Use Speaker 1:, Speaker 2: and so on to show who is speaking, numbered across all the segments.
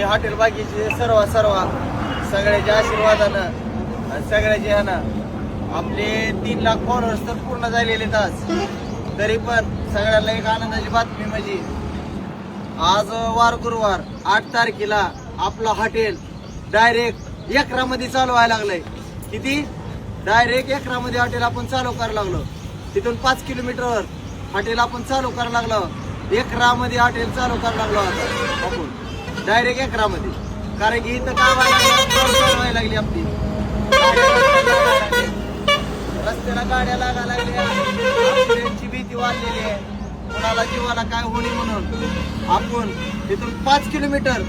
Speaker 1: हे हॉटेल बाकीचे सर्व सर्व सगळ्याच्या आशीर्वादानं आणि सगळ्याच्या ह्यानं आपले तीन लाख फॉलोअर्स तर पूर्ण झालेले आहेत आज. तरी पण सगळ्यांना एक आनंदाची बातमी म्हणजे आज वार गुरुवार आठ तारखेला आपलं हॉटेल डायरेक्ट एकरामध्ये चालू व्हायला लागलंय. किती? डायरेक्ट एकरामध्ये हॉटेल आपण चालू करायला लागलो. तिथून पाच किलोमीटरवर हॉटेल आपण चालू करायला लागलो. एकरामध्ये हॉटेल चालू करायला लागलो आता. आपण. डायरेक्ट एकरामध्ये कारण की इथं काय व्हायला व्हायला लागली आपली. रस्त्याला गाड्या लागा लागल्या. भीती वाढलेली आहे. कोणाला जीवाला काय होणे म्हणून. आपण तिथून पाच किलोमीटर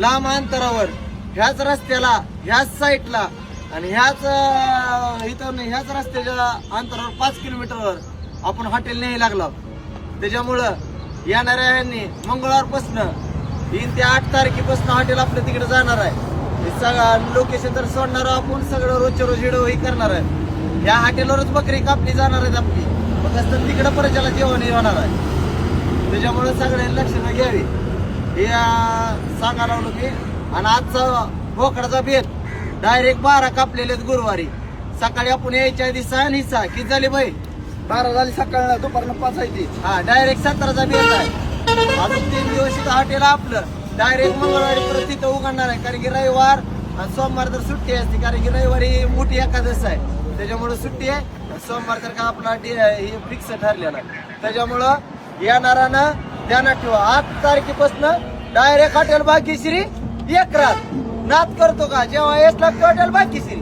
Speaker 1: लांब अंतरावर ह्याच रस्त्याला ह्याच साईटला आणि ह्याच इथं ह्याच रस्त्याच्या अंतरावर पाच किलोमीटरवर आपण हॉटेल न्यायला लागलो. त्याच्यामुळं येणाऱ्या मंगळवारपासनं तीन ते आठ तारखेपासून हॉटेल आपलं तिकडे जाणार आहे. हे सगळं लोकेशन तर सोडणार आपण सगळं रोजच्या रोज व्हिडिओ हे करणार आहे. ह्या हॉटेलवरच बकरी कापली जाणार आहेत आपली. मग असतं तिकडं परत ज्याला जेवण होणार आहे. त्याच्यामुळे सगळ्यांनी लक्षात घ्यावी. हे सांगायला लागलो मी. आणि आजचा बोकडाचा बेत डायरेक्ट बारा कापलेले आहेत गुरुवारी. सकाळी आपण यायच्या आधी सहा आणि सहा. किती झाले बाई?
Speaker 2: बारा झाली सकाळ दुपारनं पाच आहे ती.
Speaker 1: हा डायरेक्ट सतराचा बेत आहे. अजून तीन दिवस इथं हॉटेल आपलं. डायरेक्ट मंगळवारी परत तिथं उघडणार आहे. कारण की रविवार आणि सोमवार तर सुट्टी असते. कारण की रविवारी मोठी एकादश आहे. त्याच्यामुळे सुट्टी आहे. आणि सोमवार तर का आपला हे फिक्स ठरलेला. आहे त्याच्यामुळं येणारानं ध्यानात ठेवा. आठ तारखेपासून डायरेक्ट हॉटेल भाग्यश्री एक रात. नाद करतो का? जेव्हा येस लागतो हॉटेल भाग्यश्री